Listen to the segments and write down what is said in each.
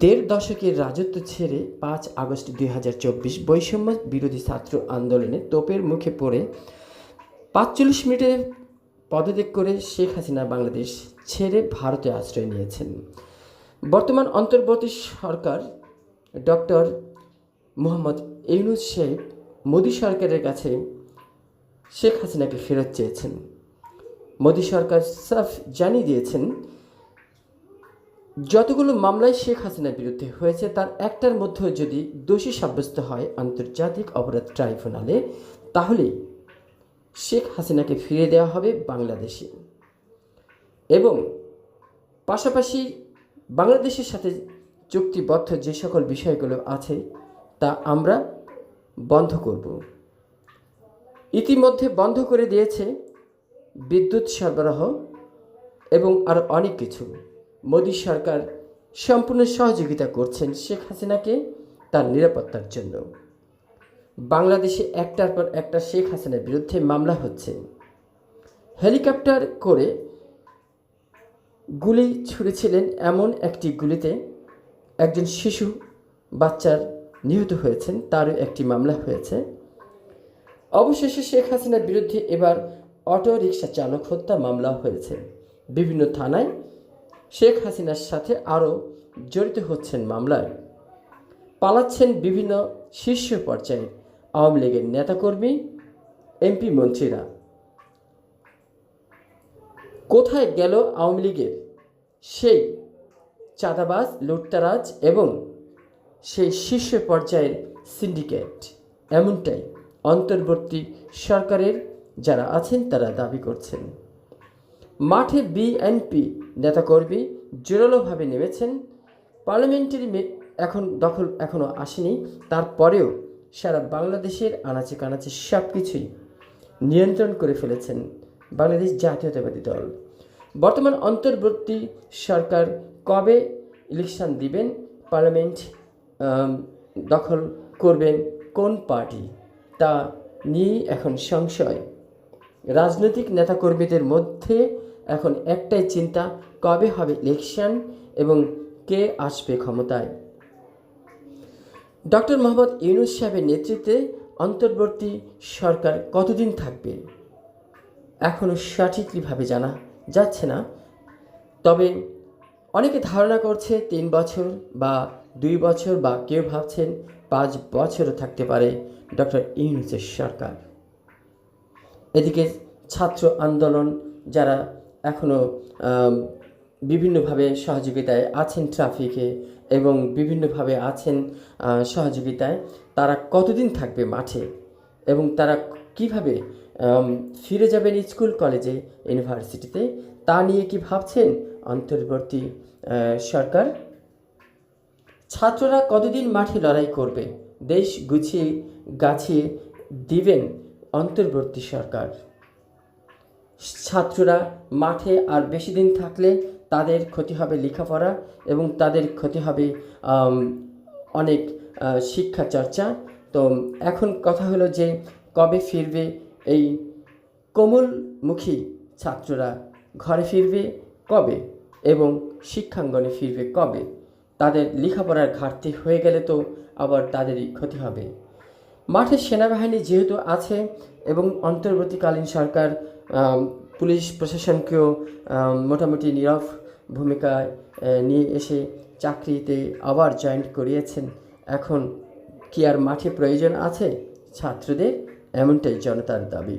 দেড় দশকের রাজত্ব ছেড়ে পাঁচ আগস্ট দুই হাজার চব্বিশ বৈষম্য বিরোধী ছাত্র আন্দোলনে তোপের মুখে পড়ে পাঁচচল্লিশ মিনিটে পদত্যাগ করে শেখ হাসিনা বাংলাদেশ ছেড়ে ভারতে আশ্রয় নিয়েছেন। বর্তমান অন্তর্বর্তী সরকার ডক্টর মোহাম্মদ ইউনুস শেখ মোদী সরকারের কাছে শেখ হাসিনাকে ফেরত চেয়েছেন। মোদী সরকার সাফ জানিয়ে দিয়েছেন যতগুলো মামলায় শেখ হাসিনার বিরুদ্ধে হয়েছে, তার একটার মধ্যেও যদি দোষী সাব্যস্ত হয় আন্তর্জাতিক অপরাধ ট্রাইব্যুনালে তাহলে শেখ হাসিনাকে ফিরে দেওয়া হবে বাংলাদেশে। এবং পাশাপাশি বাংলাদেশের সাথে চুক্তিবদ্ধ যে সকল বিষয়গুলো আছে, তা আমরা বন্ধ করব। ইতিমধ্যে বন্ধ করে দিয়েছে বিদ্যুৎ সরবরাহ এবং আরও অনেক কিছু। মোদী সরকার সম্পূর্ণ সহযোগিতা করছেন শেখ হাসিনাকে তার নিরাপত্তার জন্য। বাংলাদেশে একটার পর একটা শেখ হাসিনার বিরুদ্ধে মামলা হচ্ছে। হেলিকপ্টার করে গুলি ছুড়েছিলেন এমন একটি গুলিতে একজন শিশু বাচ্চার নিহত হয়েছেন, তারও একটি মামলা হয়েছে। অবশেষে শেখ হাসিনার বিরুদ্ধে এবার অটো রিক্সা চালক হত্যা মামলা হয়েছে। বিভিন্ন থানায় শেখ হাসিনার সাথে আরও জড়িত হচ্ছেন মামলায়। পালাচ্ছেন বিভিন্ন শীর্ষ পর্যায়ে আওয়ামী লীগের নেতাকর্মী, এমপি মন্ত্রীরা। কোথায় গেল আওয়ামী লীগের সেই চাঁদাবাজ, লুটতারাজ এবং সেই শীর্ষ পর্যায়ের সিন্ডিকেট? এমনটাই অন্তর্বর্তী সরকারের যারা আছেন তারা দাবি করছেন। মাঠে বিএনপি নেতাকর্মী জোরালোভাবে নেমেছেন। পার্লামেন্টারি এখন দখল এখনও আসেনি। তারপরেও সারা বাংলাদেশের আনাচে কানাচে সব কিছুই নিয়ন্ত্রণ করে ফেলেছেন বাংলাদেশ জাতীয়তাবাদী দল। বর্তমান অন্তর্বর্তী সরকার কবে ইলেকশন দিবেন? পার্লামেন্ট দখল করবেন কোন পার্টি? তা নিয়েই এখন সংশয়। রাজনৈতিক নেতাকর্মীদের মধ্যে এখন একটাই চিন্তা, কবে হবে ইলেকশন এবং কে আসবে ক্ষমতায়? ডক্টর মোহাম্মদ ইউনুস সাহেবের নেতৃত্বে অন্তর্বর্তী সরকার কতদিন থাকবে? এখনও সঠিকভাবে জানা যাচ্ছে না। তবে অনেকে ধারণা করছে তিন বছর বা দুই বছর বা কেউ ভাবছেন পাঁচ বছরও থাকতে পারে ডক্টর ইউনুসের সরকার। এদিকে ছাত্র আন্দোলন যারা এখনও বিভিন্নভাবে সহযোগিতায় আছেন ট্রাফিকে এবং বিভিন্নভাবে আছেন সহযোগিতায় তারা কতদিন থাকবে মাঠে এবং তারা কীভাবে ফিরে যাবেন স্কুল, কলেজে, ইউনিভার্সিটিতে, তা নিয়ে কি ভাবছেন অন্তর্বর্তী সরকার? ছাত্ররা কতদিন মাঠে লড়াই করবে? দেশ গুছিয়ে, গাছিয়ে দিবেন অন্তর্বর্তী সরকার। ছাত্ররা মাঠে আর বেশি দিন থাকলে তাদের ক্ষতি হবে লেখাপড়া এবং তাদের ক্ষতি হবে অনেক শিক্ষা চর্চা। তো এখন কথা হলো যে কবে ফিরবে এই কোমলমুখী ছাত্ররা? ঘরে ফিরবে কবে এবং শিক্ষাঙ্গনে ফিরবে কবে? তাদের লেখাপড়ার ঘাটতি হয়ে গেলে তো আবার তাদেরই ক্ষতি হবে। মাঠে সেনাবাহিনী যেহেতু আছে এবং অন্তর্বর্তীকালীন সরকার পুলিশ প্রশাসনকেও মোটামুটি নীরব ভূমিকায় নিয়ে এসে চাকরিতে আবার জয়েন্ট করিয়েছেন। এখন কি আর মাঠে প্রয়োজন আছে? ছাত্রদের এমনটাই জনতার দাবি।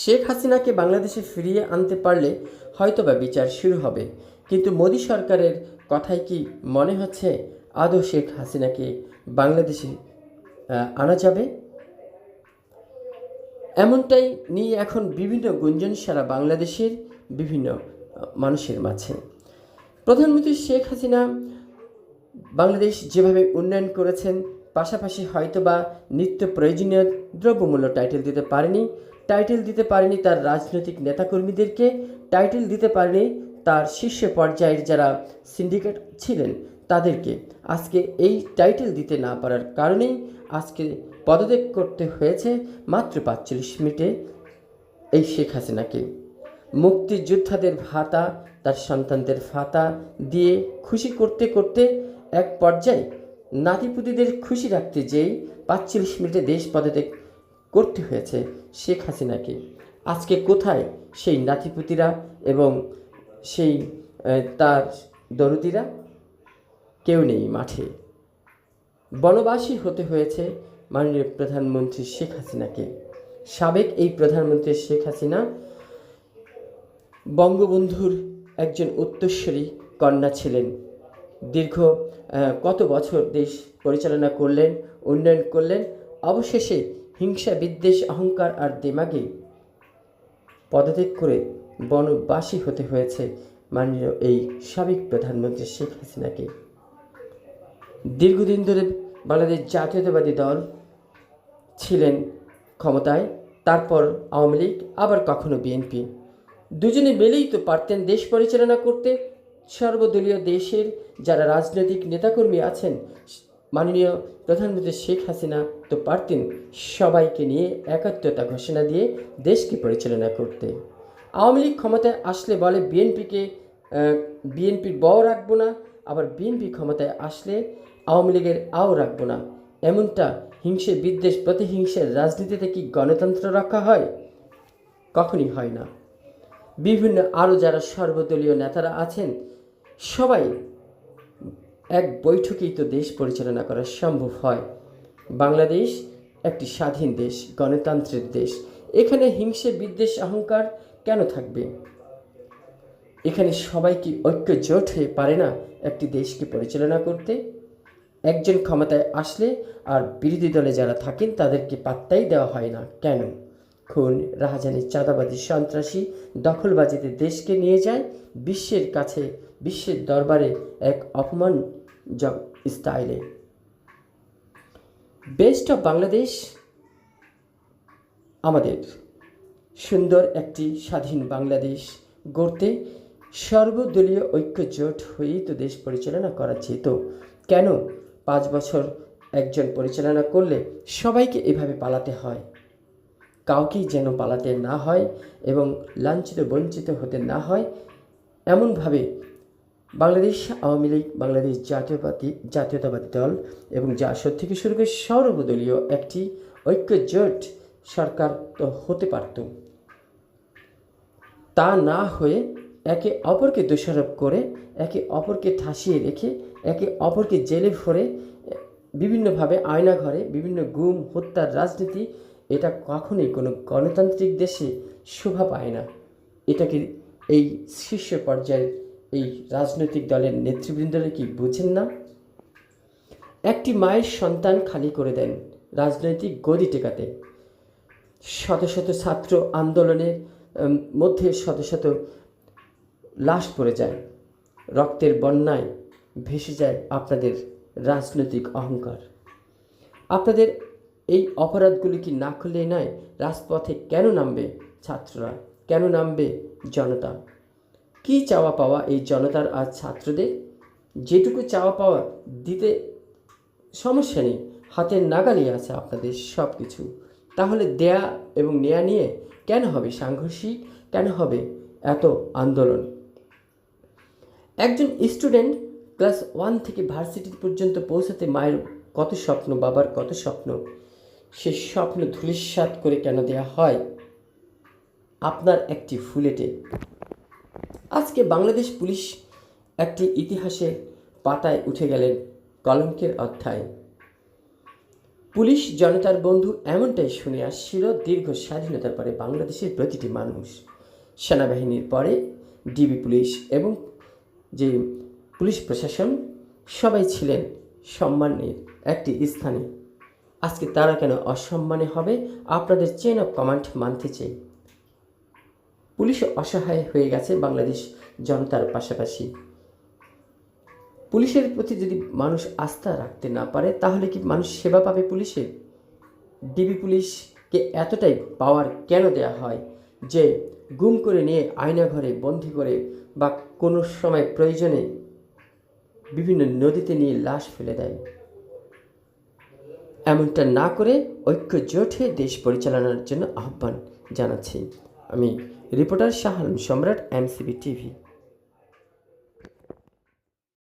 শেখ হাসিনাকে বাংলাদেশে ফিরিয়ে আনতে পারলে হয়তোবা বিচার শুরু হবে। কিন্তু মোদী সরকারের কথায় কি মনে হচ্ছে? আদৌ শেখ হাসিনাকে বাংলাদেশে আনা যাবে? এমনটাই নিয়ে এখন বিভিন্ন গুঞ্জন সারা বাংলাদেশের বিভিন্ন মানুষের মাঝে। প্রধানমন্ত্রী শেখ হাসিনা বাংলাদেশ যেভাবে উন্নয়ন করেছেন, পাশাপাশি হয়তোবা নিত্য প্রয়োজনীয় দ্রব্যমূল্য টাইটেল দিতে পারেনি, টাইটেল দিতে পারেনি তার রাজনৈতিক নেতাকর্মীদেরকে, টাইটেল দিতে পারেনি তার শীর্ষ পর্যায়ের যারা সিন্ডিকেট ছিলেন তাদেরকে আজকে এই টাইটেল দিতে না পারার কারণেই আজকে পদত্যাগ করতে হয়েছে মাত্র পাঁচচল্লিশ মিনিটে এই শেখ হাসিনাকে। মুক্তিযোদ্ধাদের ভাতা, তার সন্তানদের ভাতা দিয়ে খুশি করতে করতে এক পর্যায়ে নাতিপুতিদের খুশি রাখতে যেই পাঁচচল্লিশ মিনিটে দেশ পদত্যাগ করতে হয়েছে শেখ হাসিনাকে। আজকে কোথায় সেই নাতিপুতিরা এবং সেই তার দরদিরা? কেউ নেই মাঠে। বনবাসী হতে হয়েছে মাননীয় প্রধানমন্ত্রী শেখ হাসিনাকে। সাবেক এই প্রধানমন্ত্রী শেখ হাসিনা বঙ্গবন্ধুর একজন উত্তরস্বরী কন্যা ছিলেন। দীর্ঘ কত বছর দেশ পরিচালনা করলেন, উন্নয়ন করলেন, অবশেষে হিংসা, বিদ্বেষ, অহংকার আর দেমাগে পদত্যাগ করে বনবাসী হতে হয়েছে মাননীয় এই সাবেক প্রধানমন্ত্রী শেখ হাসিনাকে। দীর্ঘদিন ধরে বাংলাদেশ জাতীয়তাবাদী দল ছিলেন ক্ষমতায়, তারপর আওয়ামী লীগ, আবার কখনো বিএনপি। দুজনে মিলেই তো পারতেন দেশ পরিচালনা করতে। সর্বদলীয় দেশের যারা রাজনৈতিক নেতাকর্মী আছেন, মাননীয় প্রধানমন্ত্রী শেখ হাসিনা তো পারতেন সবাইকে নিয়ে একাত্মতা ঘোষণা দিয়ে দেশকে পরিচালনা করতে। আওয়ামী লীগ ক্ষমতায় আসলে বলে বিএনপিকে বিএনপির বও রাখব না আবার বিএনপি ক্ষমতায় আসলে আওয়ামী লীগের আও রাখব না। এমনটা হিংসে বিদ্বেষ প্রতিহিংসের রাজনীতিতে কি গণতন্ত্র রক্ষা হয়? কখনই হয় না। বিভিন্ন আরও যারা সর্বদলীয় নেতারা আছেন, সবাই এক বৈঠকেই তো দেশ পরিচালনা করা সম্ভব হয়। বাংলাদেশ একটি স্বাধীন দেশ, গণতান্ত্রিক দেশ। এখানে হিংসে, বিদ্বেষ, অহংকার কেন থাকবে? এখানে সবাই কি ঐক্য জোট হয়ে পারে না একটি দেশকে পরিচালনা করতে। একজন ক্ষমতায় আসলে আর বিরোধী দলে যারা থাকেন তাদেরকে পাত্তাই দেওয়া হয় না। কেন? খুন, রাহাজানি চাঁদাবাদী সন্ত্রাসী দখলবাজিতে দেশকে নিয়ে যায়। বিশ্বের কাছে, বিশ্বের দরবারে এক অপমান স্টাইলে। বেস্ট অফ বাংলাদেশ আমাদের। সুন্দর একটি স্বাধীন বাংলাদেশ গড়তে সর্বদলীয় ঐক্য জোট হয়েই তো দেশ পরিচালনা করা যেত। কেন? পাঁচ বছর একজন পরিচালনা করলে সবাইকে এভাবে পালাতে হয়। কাউকেই যেন পালাতে না হয় এবং লাঞ্ছিত, বঞ্চিত হতে না হয়, এমনভাবে বাংলাদেশ আওয়ামী লীগ, বাংলাদেশ জাতীয়বাদী জাতীয়তাবাদী দল এবং জাসদ থেকে শুরু করে সর্বদলীয় একটি ঐক্য জোট সরকার তো হতে পারত। তা না হয়ে একে অপরকে দোষারোপ করে, একে অপরকে ঠাসিয়ে রেখে, একে অপরকে জেলে ভরে, বিভিন্নভাবে আয়না ঘরে বিভিন্ন গুম, হত্যার রাজনীতি, এটা কখনোই কোনো গণতান্ত্রিক দেশে শোভা পায় না। এটাকে এই শীর্ষ পর্যায়ের এই রাজনৈতিক দলের নেতৃবৃন্দরা কি বুঝেন না? একটি মায়ের সন্তান খালি করে দেন রাজনৈতিক গদি টেকাতে। শত শত ছাত্র আন্দোলনের মধ্যে শত শত লাশ পড়ে যায়, রক্তের বন্যায় ভেসে যায় আপনাদের রাজনৈতিক অহংকার। আপনাদের এই অপরাধগুলি কি না করলেই নয়? রাজপথে কেন নামবে ছাত্ররা? কেন নামবে জনতা? কি চাওয়া পাওয়া এই জনতার আর ছাত্রদের? যেটুকু চাওয়া পাওয়া দিতে সমস্যা নেই, হাতের নাগালে আছে আপনাদের সব কিছু তাহলে দেয়া এবং নেয়া নিয়ে কেন হবে সাংঘর্ষিক? কেন হবে এত আন্দোলন? একজন স্টুডেন্ট ক্লাস ওয়ান থেকে ভার্সিটি পর্যন্ত পৌঁছাতে মায়ের কত স্বপ্ন, বাবার কত স্বপ্ন, সে স্বপ্ন ধূলিসাৎ করে কেন দেয়া হয়? আপনার একটি ফুলেটে। আজকে বাংলাদেশ পুলিশ একটি ইতিহাসের পাতায় উঠে গেলেন কলঙ্কের অধ্যায়। পুলিশ জনতার বন্ধু এমনটাই শুনে আসছিল, দীর্ঘ স্বাধীনতার পরে বাংলাদেশের প্রতিটি মানুষ, সেনাবাহিনীর পরে, ডিবি পুলিশ এবং যে পুলিশ প্রশাসন সবাই ছিলেন সম্মানের একটি স্থানে। আজকে তারা কেন অসম্মানে হবে আপনাদের চেন অফ কমান্ড মানতে চাই। পুলিশ অসহায় হয়ে গেছে বাংলাদেশ জনতার পাশাপাশি। পুলিশের প্রতি যদি মানুষ আস্থা রাখতে না পারে, তাহলে কি মানুষ সেবা পাবে পুলিশের ডিবি পুলিশকে এতটাই পাওয়ার কেন দেয়া হয় যে গুম করে নিয়ে আয়না ঘরে বন্দি করে বা কোনো সময় প্রয়োজনে বিভিন্ন নদীতে নিয়ে লাশ ফেলে দেয়। এমনটা না করে ঐক্য জোট দেশ পরিচালনার জন্য আহ্বান জানাচ্ছি। আমি রিপোর্টার শাহান সম্রাট, এমসিবি টিভি।